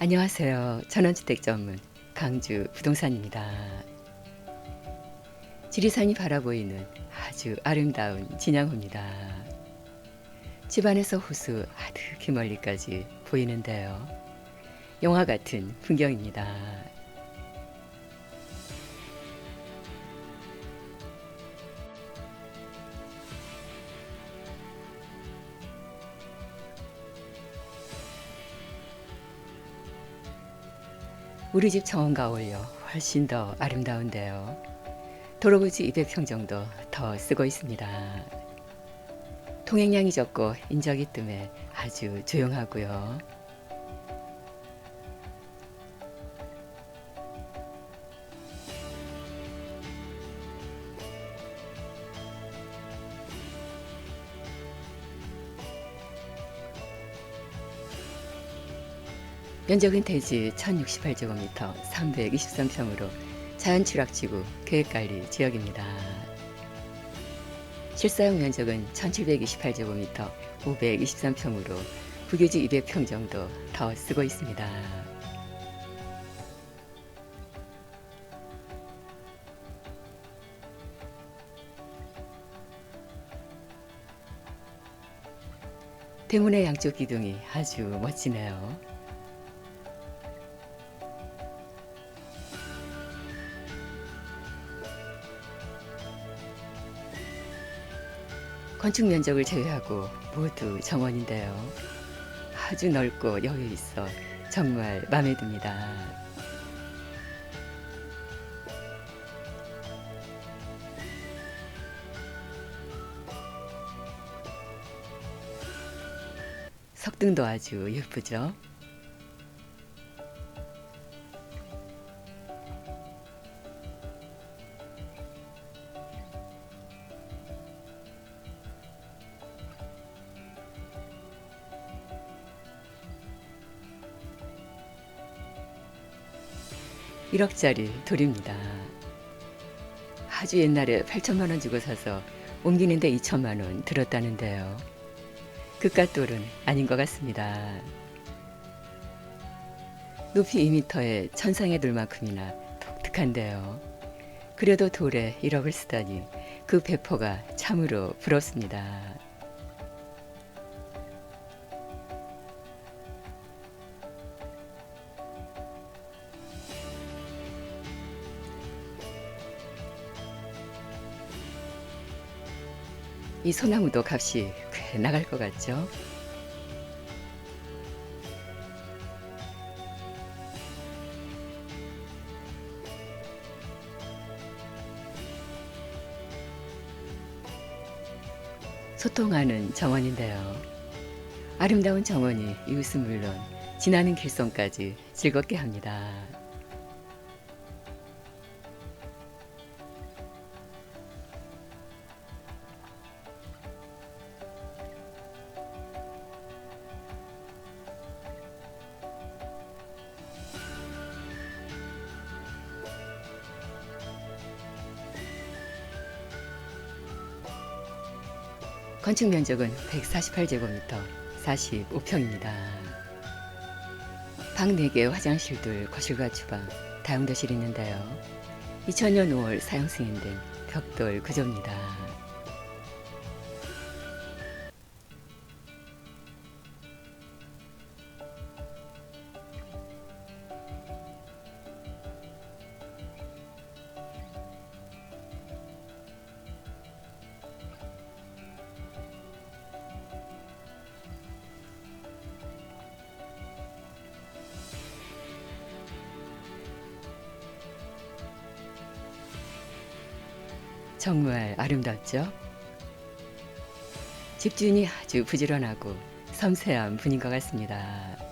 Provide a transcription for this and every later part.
안녕하세요. 전원주택 전문 강주 부동산입니다. 지리산이 바라보이는 아주 아름다운 진양호입니다. 집안에서 호수 아득히 멀리까지 보이는데요. 영화 같은 풍경입니다. 우리 집 정원과 어울려 훨씬 더 아름다운데요. 도로부지 200평 정도 더 쓰고 있습니다. 통행량이 적고 인적이 뜸해 아주 조용하고요. 면적은 대지 1068제곱미터 323평으로 자연취락지구 계획관리 지역입니다. 실사용 면적은 1728제곱미터 523평으로 국유지 200평 정도 더 쓰고 있습니다. 대문의 양쪽 기둥이 아주 멋지네요. 건축 면적을 제외하고 모두 정원인데요. 아주 넓고 여유 있어 정말 마음에 듭니다. 석등도 아주 예쁘죠? 일억짜리 돌입니다. 아주 옛날에 8천만 원 주고 사서 옮기는데 2천만 원 들었다는데요. 그깟 돌은 아닌 것 같습니다. 높이 2m의 천상의 돌만큼이나 독특한데요. 그래도 돌에 1억을 쓰다니 그 배포가 참으로 부럽습니다. 이 소나무도 값이 꽤 나갈 것 같죠? 소통하는 정원인데요. 아름다운 정원이 이웃은 물론 지나는 길송까지 즐겁게 합니다. 건축 면적은 148제곱미터 45평입니다. 방 4개 화장실들 거실과 주방 다용도실이 있는데요. 2000년 5월 사용 승인된 벽돌 구조입니다. 정말 아름답죠? 집주인이 아주 부지런하고 섬세한 분인 것 같습니다.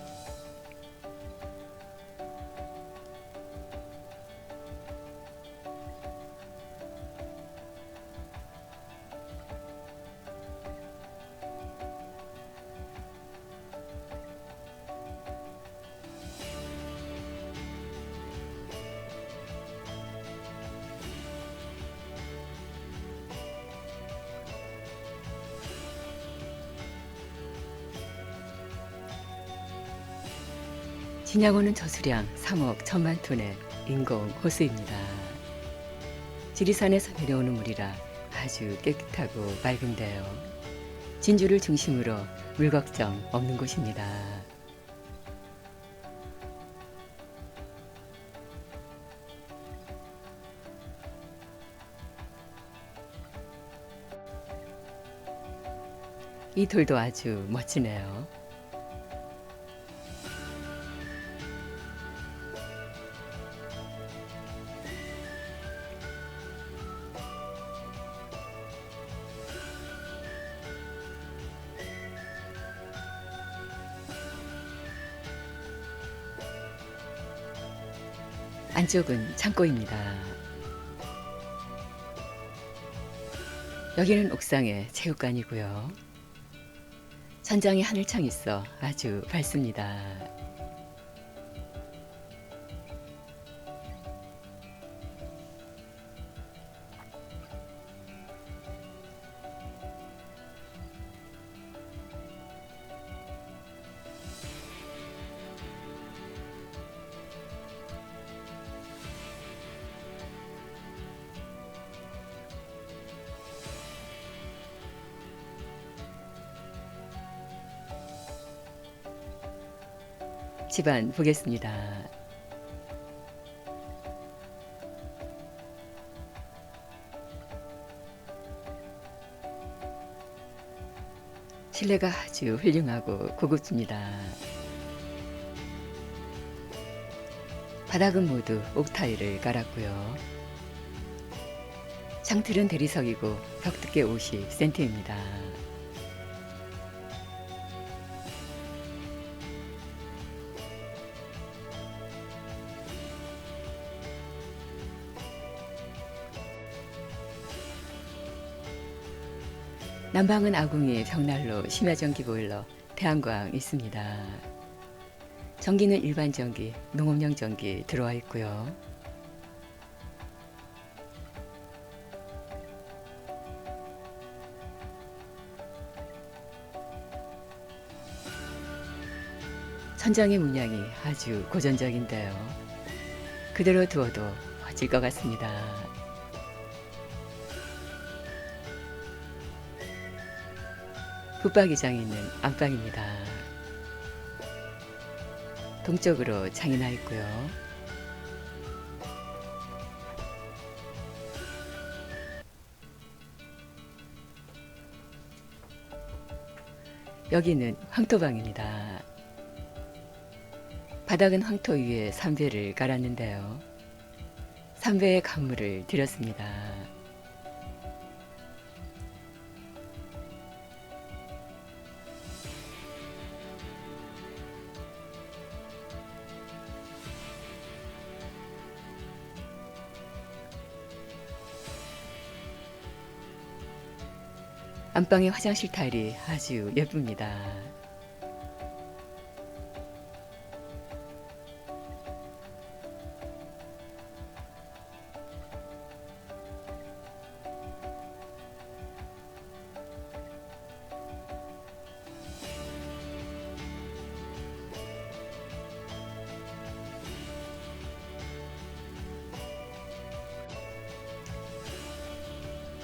진양호는 저수량 3억 1천만 톤의 인공 호수입니다. 지리산에서 내려오는 물이라 아주 깨끗하고 맑은데요. 진주를 중심으로 물 걱정 없는 곳입니다. 이 돌도 아주 멋지네요. 안쪽은 창고입니다. 여기는 옥상의 체육관이고요. 천장에 하늘창 있어 아주 밝습니다. 집안 보겠습니다. 실내가 아주 훌륭하고 고급집니다. 바닥은 모두 옥타일을 깔았고요. 창틀은 대리석이고 벽 두께 50cm입니다. 난방은 아궁이 벽난로 심야전기 보일러 태양광 있습니다. 전기는 일반 전기, 농업용 전기 들어와 있고요. 천장의 문양이 아주 고전적인데요. 그대로 두어도 멋질 것 같습니다. 붙박이장에 있는 안방입니다. 동쪽으로 창이 나 있고요. 여기는 황토방입니다. 바닥은 황토 위에 삼배를 깔았는데요. 삼배에 강물을 들였습니다. 안방의 화장실 타일이 아주 예쁩니다.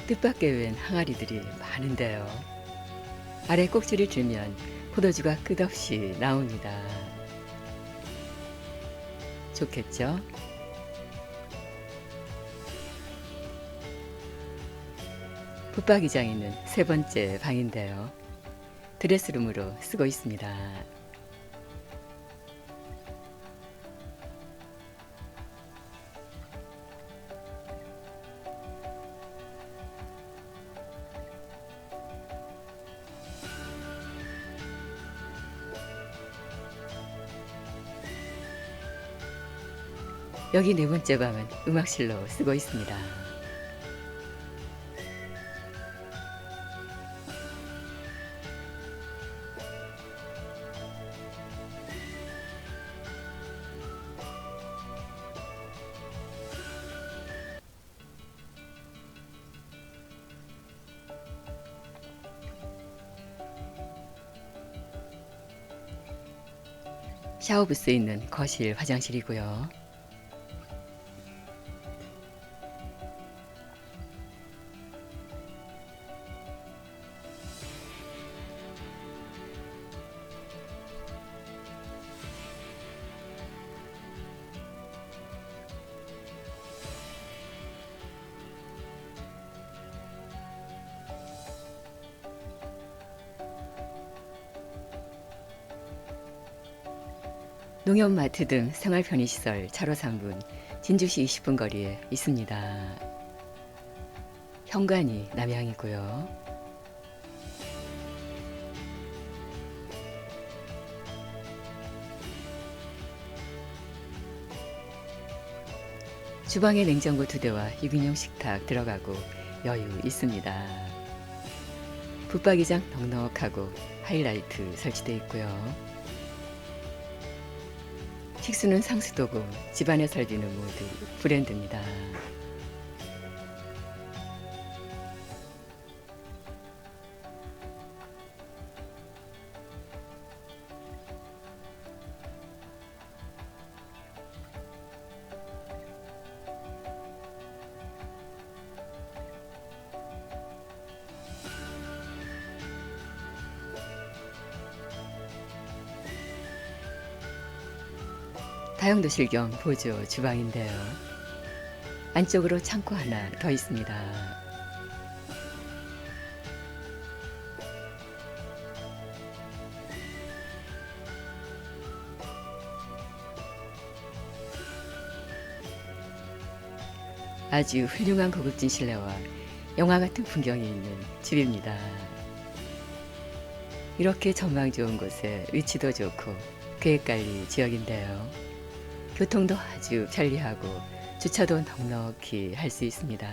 뜻밖의 웬 항아리들이 많은데요. 아래 꼭지를 들면 포도주가 끝없이 나옵니다. 좋겠죠? 붙박이장 있는 세 번째 방인데요. 드레스룸으로 쓰고 있습니다. 여기 네 번째 방은 음악실로 쓰고 있습니다. 샤워부스 있는 거실 화장실이고요. 농협마트 등 생활 편의시설 차로 3분, 진주시 20분 거리에 있습니다. 현관이 남향이고요. 주방에 냉장고 두 대와 유기농 식탁 들어가고 여유 있습니다. 붙박이장 넉넉하고 하이라이트 설치되어 있고요. 식수는 상수도구, 집안의 설비는 모두 브랜드입니다. 다용도실 겸 보조 주방인데요. 안쪽으로 창고 하나 더 있습니다. 아주 훌륭한 고급진 실내와 영화 같은 풍경이 있는 집입니다. 이렇게 전망 좋은 곳에 위치도 좋고 계획 관리 지역인데요. 교통도 아주 편리하고 주차도 넉넉히 할 수 있습니다.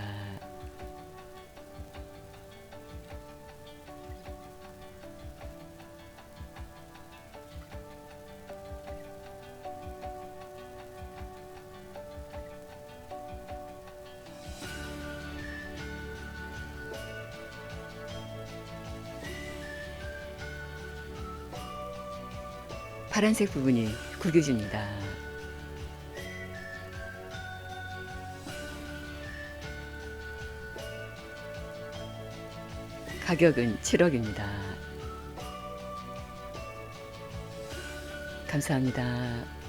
파란색 부분이 국유지입니다. 가격은 7억입니다. 감사합니다.